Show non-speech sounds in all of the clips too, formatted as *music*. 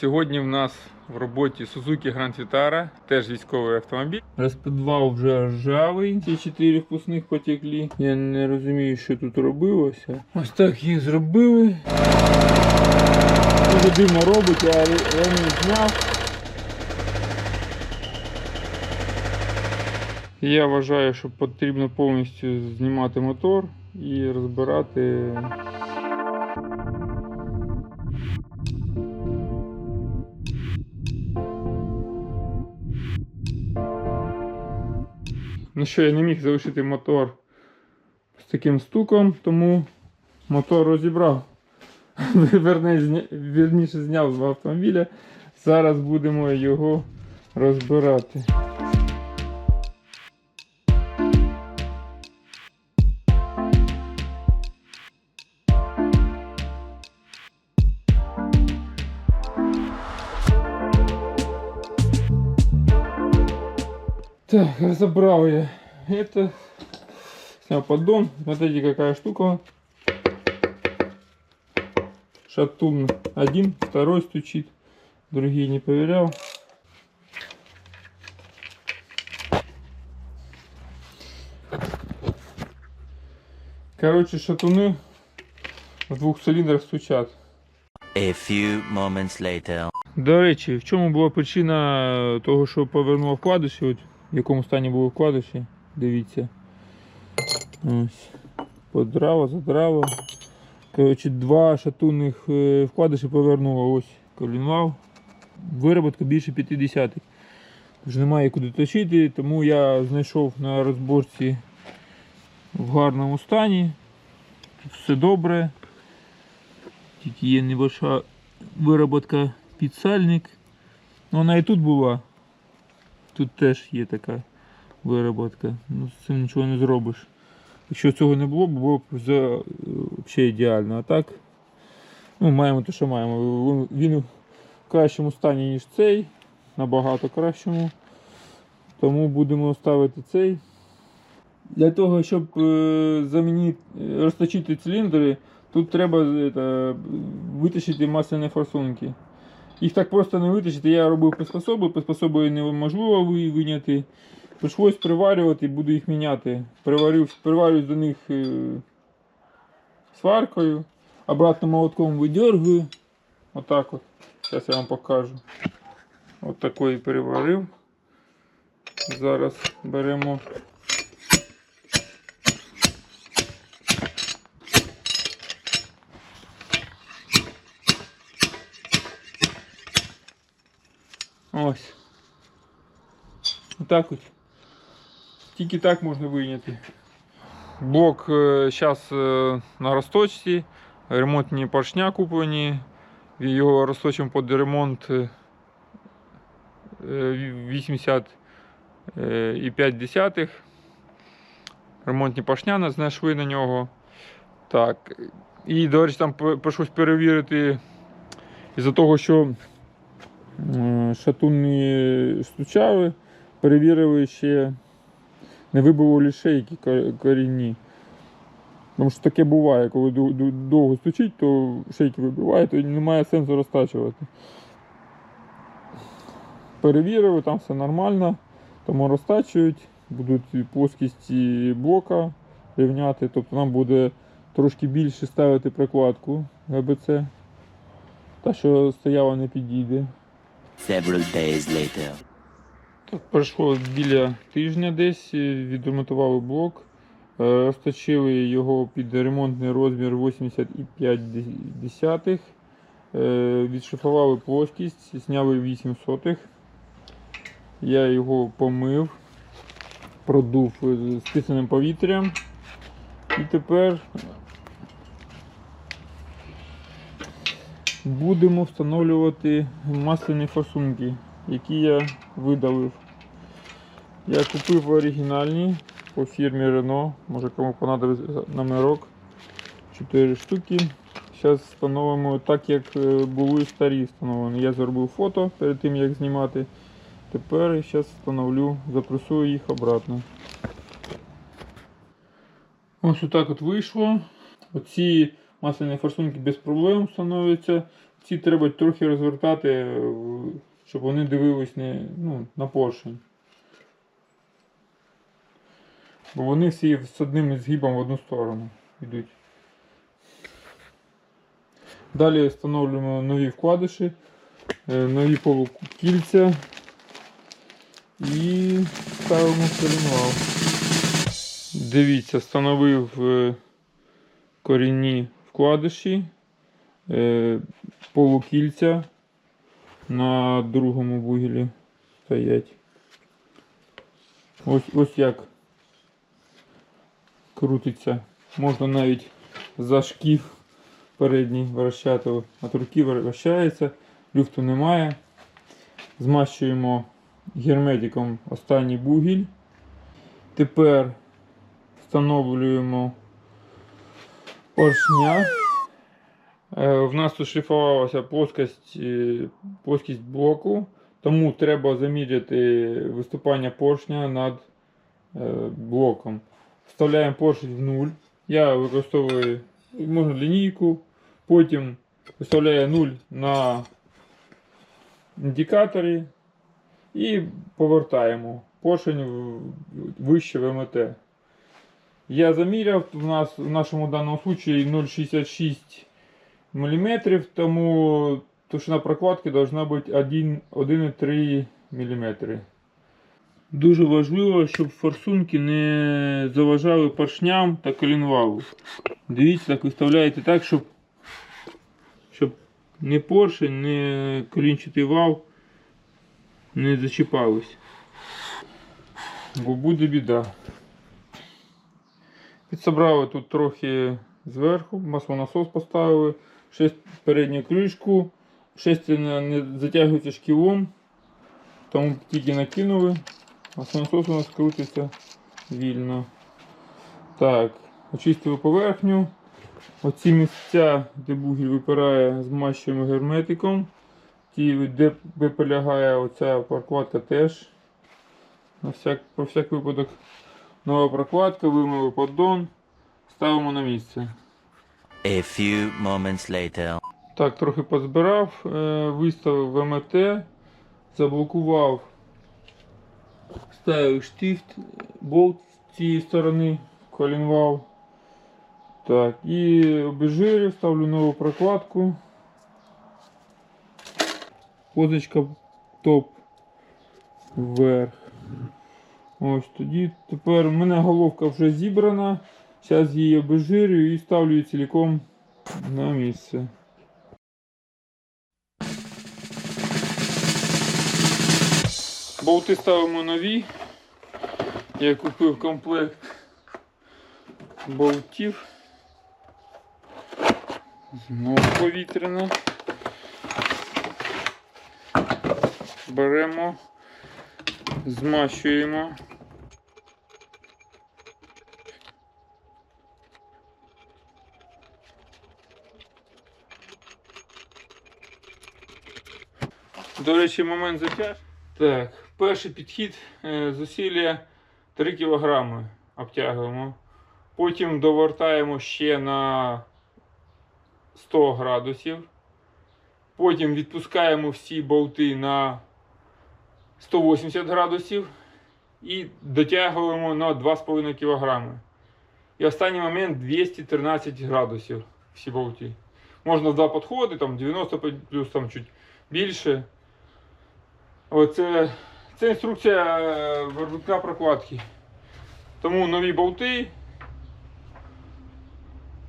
Сьогодні в нас в роботі Suzuki Grand Vitara, теж військовий автомобіль. Розпідвал вже ржавий, ці чотири впускних потекли. Я не розумію, що тут робилося. Ось так їх зробили. Дуже дивно робить, я ремінь зняв. Я вважаю, що потрібно повністю знімати мотор і розбирати Ну що, я не міг залишити мотор з таким стуком, тому мотор розібрав. *laughs* Вірніше зняв з автомобіля. Зараз будемо його розбирати. Так, разобрал я это. Снял поддон. Смотрите, какая штука. Шатун один, второй стучит. Другие не проверял. Короче, шатуны в двух цилиндрах стучат. A few moments later. До речі, в чому була причина того, що повернув вкладиші? От в якому стані були вкладиші? Дивіться. Ось. Подрало, задрало. Коротше, два шатунних е, вкладиші повернуло. Ось колінвал. Вироботка більше 50. Тож немає куди точити, тому я знайшов на розборці в гарному стані. Все добре. Тільки є небольша вироботка підсальник. Ну, Вона і тут була. Тут теж є така вироботка. Ну, з цим нічого не зробиш. Якщо цього не було, було б вже, взагалі ідеально. А так, ну, маємо те, що маємо. Він- в кращому стані, ніж цей, набагато кращому. Тому будемо ставити цей. Для того, щоб е, замінити, е, розточити циліндри, тут треба е, витащити масляні форсунки. Їх так просто не витащити. Я робив приспособи, приспособи неможливо ви- виняти. Прийшлось приварювати, буду їх міняти. Приварив, приварююсь до них е, сваркою, обратно молотком видергую. Отак от. Зараз я вам покажу. От такий переварив. Зараз беремо. Ось. Отак от. Тільки так можна вийняти. Блок зараз на розточці, ремонтні поршня куплені. Його розточимо під ремонт е, е, 80,5. Ремонтні поршня знайшли на нього. Так. І, до речі, там прийшлось перевірити із-за того, що Е, шатуни стучали, перевірили ще, не вибило шейки корінні. Тому що таке буває, коли довго стучить, то шейки вибиває, то немає сенсу розтачувати. Перевірили, там все нормально, тому розтачують, будуть і плоскості блока рівняти, тобто нам буде трошки більше ставити прикладку ГБЦ. Та, що стояла, не підійде. Several days later. Так, пройшло біля тижня десь, відремонтували блок, е, розточили його під ремонтний розмір 85, е, відшифували плоскість, зняли 8 сотих. Я його помив, продув з стисненим повітрям. І тепер будемо встановлювати масляні форсунки, які я видалив. Я купив оригінальні по фірмі Renault. Може кому понадобиться номерок. 4 штуки. Зараз встановимо так, як е, були старі встановлені. Я зробив фото перед тим, як знімати. Тепер зараз встановлю, запресую їх обратно. Ось отак от вийшло. Оці масляні форсунки без проблем встановлюються. ці треба трохи розвертати, е, щоб вони дивились не, ну, на поршень. Бо вони всі з одним згибом в одну сторону йдуть. Далі встановлюємо нові вкладиші, е, нові полукільця і ставимо коленвал. Дивіться, встановив е, корінні вкладиші, е, полукільця на другому вугілі стоять. Ось, ось як крутиться. Можна навіть за шків передній вращати, от руки вращається, люфту немає. Змащуємо герметиком останній бугіль. Тепер встановлюємо поршня. Е, В нас тут шліфувалася плоскость, е, плоскість блоку, тому треба заміряти виступання поршня над е, блоком. Вставляємо поршень в нуль. Я використовую можна лінійку, потім виставляю 0 на індикаторі і повертаємо поршень вище ВМТ. Я заміряв, в нас в нашому даному случаї 0,66 мм, тому товщина прокладки должна бути 1,3 мм. Дуже важливо, щоб форсунки не заважали поршням та колінвалу. Дивіться, так виставляєте так, щоб, щоб не поршень, не колінчатий вал не зачіпались. Бо буде біда. Підсобрали тут трохи зверху, маслонасос поставили, передню кришку, шестерня не затягується шкілом, тому тільки накинули. Маслонасос у нас крутиться вільно. Так, очистили поверхню. Оці місця, де бугіль випирає, змащуємо герметиком. Ті, де, полягає оця прокладка теж. На всяк, про всяк випадок нова прокладка, вимили поддон, ставимо на місце. A few moments later. Так, трохи позбирав, е, виставив ВМТ, заблокував, ставив штифт, болт з цієї сторони, колінвал. Так, і обезжирив, ставлю нову прокладку. Позичка топ вверх. Ось тоді тепер у мене головка вже зібрана. Зараз її обезжирюю і ставлю її цілком на місце. Болти ставимо нові. Я купив комплект болтів. Знову повітряна. Беремо, змащуємо. До речі, момент затяж. Так, перший підхід е, зусилля 3 кг обтягуємо. Потім довертаємо ще на 100 градусів. Потім відпускаємо всі болти на 180 градусів і дотягуємо на 2,5 кг. І останній момент 213 градусів всі болти. Можна в два підходи, там 90 плюс там чуть більше. Оце, це інструкція е, виробника прокладки. Тому нові болти,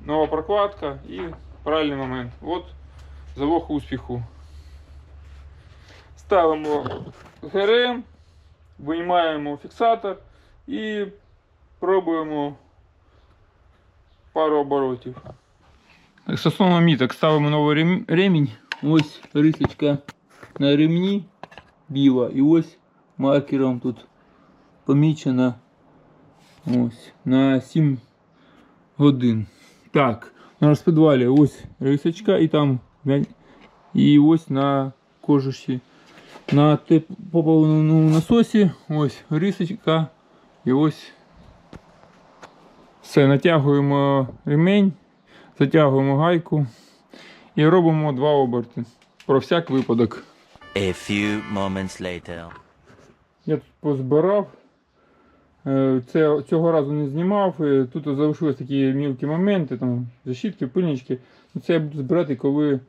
нова прокладка і правильний момент. От залог успіху. Ставимо ГРМ, виймаємо фіксатор і пробуємо пару оборотів. Так, стосовно міток ставимо новий рем- ремінь. Ось рисочка на ремні біла. І ось маркером тут помічена ось на 7 годин. Так, на розпідвалі ось рисочка і там і ось на кожуші. На теплоповному насосі ось рисочка і ось все, натягуємо ремень, затягуємо гайку І робимо два оберти. Про всяк випадок. A few moments later. Я тут позбирав. Е, Це цього разу не знімав. Е, Тут залишились такі мілкі моменти, там защітки, пильнички. Ну, Це я буду збирати, коли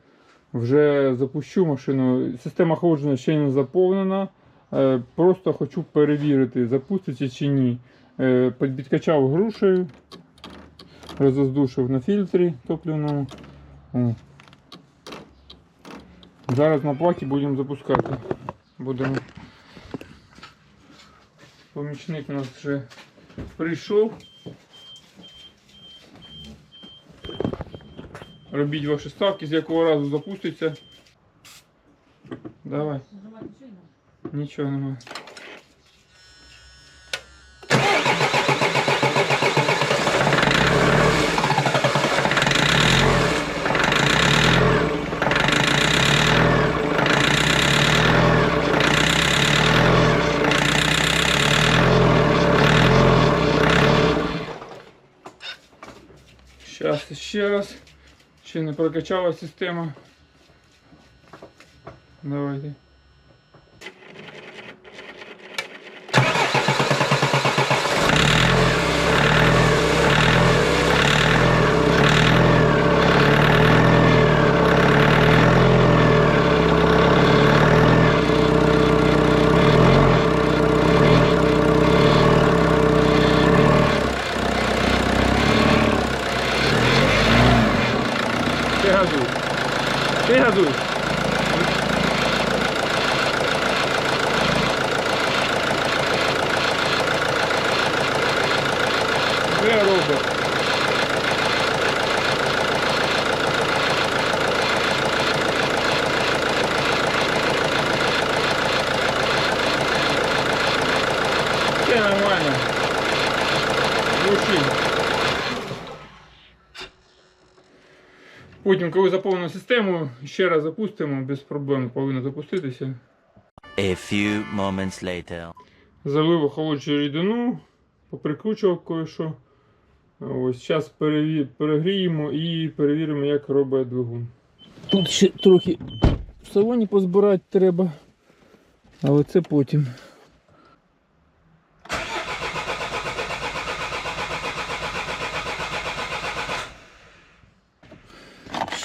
вже запущу машину. Система охолодження ще не заповнена. Е, Просто хочу перевірити, запуститься чи ні. Е, Підкачав грушею, розоздушив на фільтрі топливному. Зараз на платі будемо запускати. Будемо Помічник у нас вже прийшов. Робіть ваші ставки, з якого разу запуститься. Давай. Нічого немає. Зараз ще раз. Ще не прокачала система. Давайте. Все нормально. Глуши. Потім, коли заповнимо систему, ще раз запустимо, без проблем повинно запуститися. A few moments later. Залив охолоджую рідину, поприкручував кое-що. Ось зараз перегріємо і перевіримо, як робить двигун. Тут ще трохи в салоні позбирати треба, але це потім.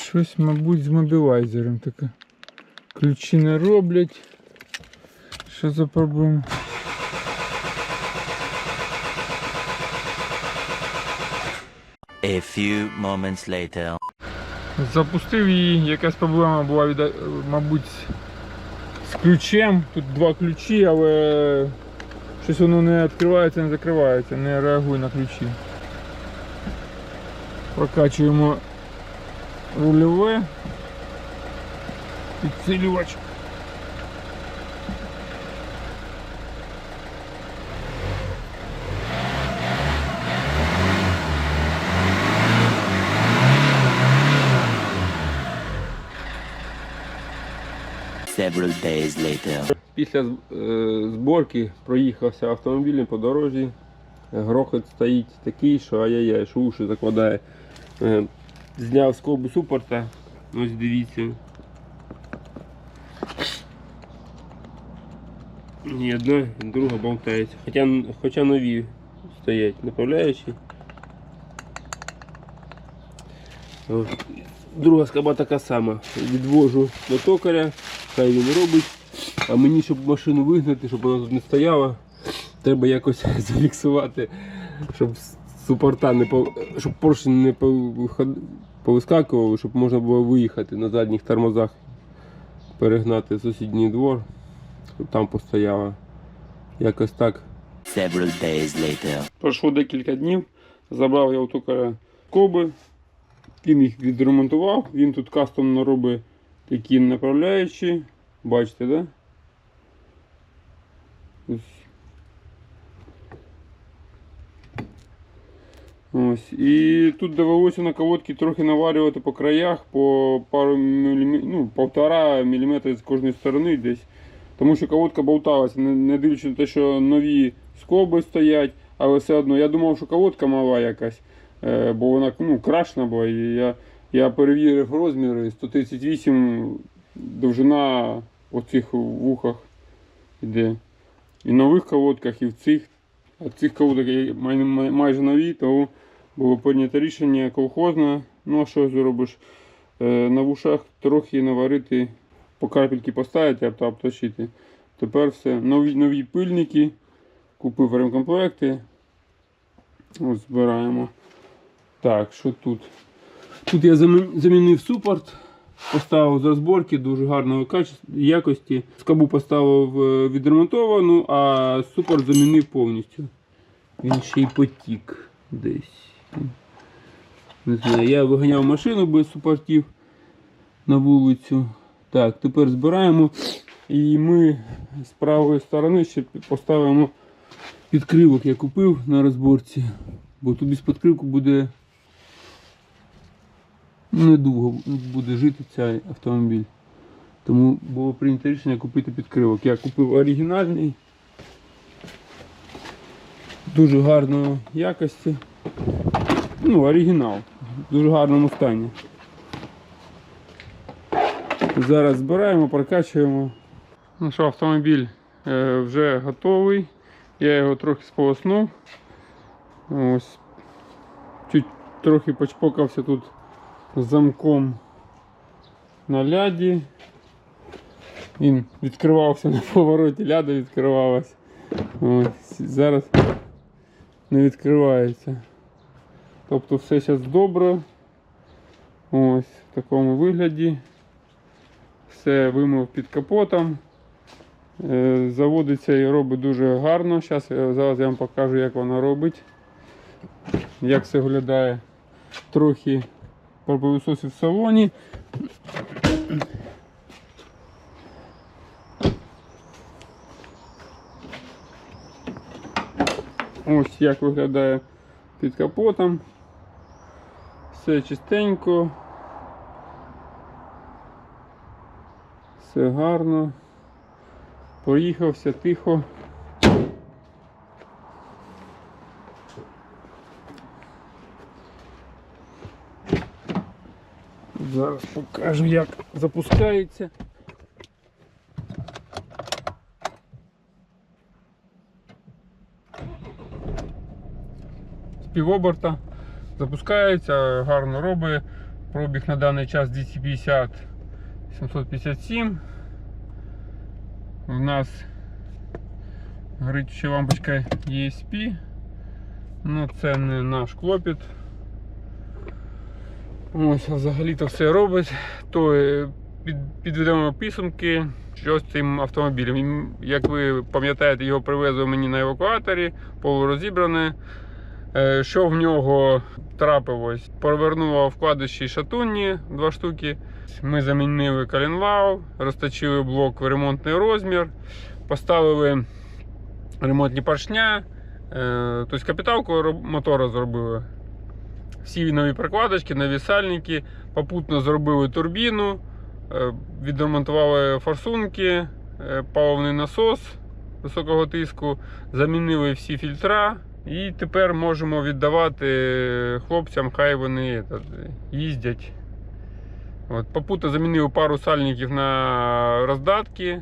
Щось, мабуть, з мобілайзером таке. Ключі не роблять. Що за проблема? A few moments later. Запустив її, якась проблема була, віда- мабуть, з ключем. Тут два ключі, але щось воно не відкривається, не закривається, не реагує на ключі. Прокачуємо рульове. Підсилювач. Several days later. Після е, зборки проїхався автомобілем по дорозі. Грохот стоїть такий, що ай-яй-яй, що уші закладає. Е, зняв скобу супорта. Ось дивіться. Ні, одна, і друга болтається. Хоча, хоча нові стоять направляючі. Друга скоба така сама. Відвожу до токаря, хай він робить. А мені, щоб машину вигнати, щоб вона тут не стояла, треба якось *laughs* зафіксувати, щоб супорта не по... щоб поршень не повискакував, щоб можна було виїхати на задніх тормозах, перегнати сусідній двор, щоб там постояла. Якось так. Several days later. Пройшло декілька днів, забрав я у токаря скоби, він їх відремонтував, він тут кастомно робить такі направляючі. Бачите, да? Ось. Ось. І тут довелося на колодки трохи наварювати по краях по пару мілімі... ну, полтора міліметра з кожної сторони десь. Тому що колодка болталася, не, дивлячись на те, що нові скоби стоять, але все одно я думав, що колодка мала якась, е, бо вона ну, крашена була. І я Я перевірив розміри 138 довжина в цих вухах іде. І нових колодках, і в цих. А май- май- майже нові, тому було прийнято рішення колхозне. Ну а що зробиш? Е, На вушах трохи наварити, по капельки поставити та обточити. Тепер все. Нові, нові пильники. Купив ремкомплекти. Ось збираємо. Так, що тут? Тут я замінив супорт, поставив з розборки дуже гарної якості. Скобу поставив е, відремонтовану, а супорт замінив повністю. Він ще й потік десь. Не знаю, я виганяв машину без супортів на вулицю. Так, тепер збираємо. І ми з правої сторони ще поставимо підкривок, я купив на розборці. Бо тут без підкривку буде недовго буде жити цей автомобіль. Тому було прийнято рішення купити підкривок. Я купив оригінальний, дуже гарної якості. Ну, оригінал. В дуже гарному стані. Зараз збираємо, прокачуємо. Ну що, автомобіль е, вже готовий. Я його трохи сполоснув. Ось. Чуть трохи почпокався тут замком на ляді. Він відкривався на повороті, ляда відкривалась. Ось. Зараз не відкривається. Тобто все зараз добре. Ось в такому вигляді. Все вимив під капотом. Е, Заводиться і робить дуже гарно. Зараз, зараз я вам покажу, як вона робить. Як все виглядає. Трохи пропилососив в салоні. Ось як виглядає під капотом. Все чистенько. Все гарно. Проїхався тихо. Зараз покажу, як запускається. З півоберта запускається, гарно робить. Пробіг на даний час 250 757. У нас горить ще лампочка ESP. Ну, це не наш клопіт. Ось, взагалі-то все робить. То е, під, підведемо підсумки, що з цим автомобілем. Як ви пам'ятаєте, його привезли мені на евакуаторі, полурозібране. Е, Що в нього трапилось? Провернуло вкладиші шатунні два штуки. Ми замінили коленвал, розточили блок в ремонтний розмір, поставили ремонтні поршня, е, тобто капіталку мотора зробили. Всі нові прокладочки, нові сальники, попутно зробили турбіну, е, відремонтували форсунки, е, паливний насос високого тиску, замінили всі фільтра. І тепер можемо віддавати хлопцям, хай вони їздять. От, попутно замінив пару сальників на роздатки.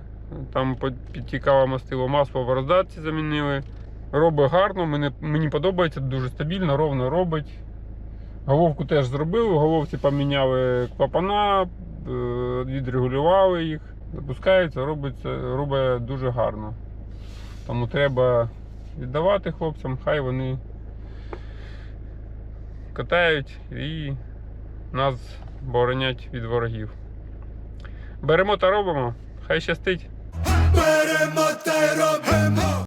Там підтікало мастило масло в роздатці замінили. Робить гарно, мені, мені подобається, дуже стабільно, ровно робить. Головку теж зробили, головці поміняли клапана, е, відрегулювали їх, запускається, робиться, робить дуже гарно. Тому треба віддавати хлопцям, хай вони катають і нас боронять від ворогів. Беремо та робимо, хай щастить. Беремо та й робимо.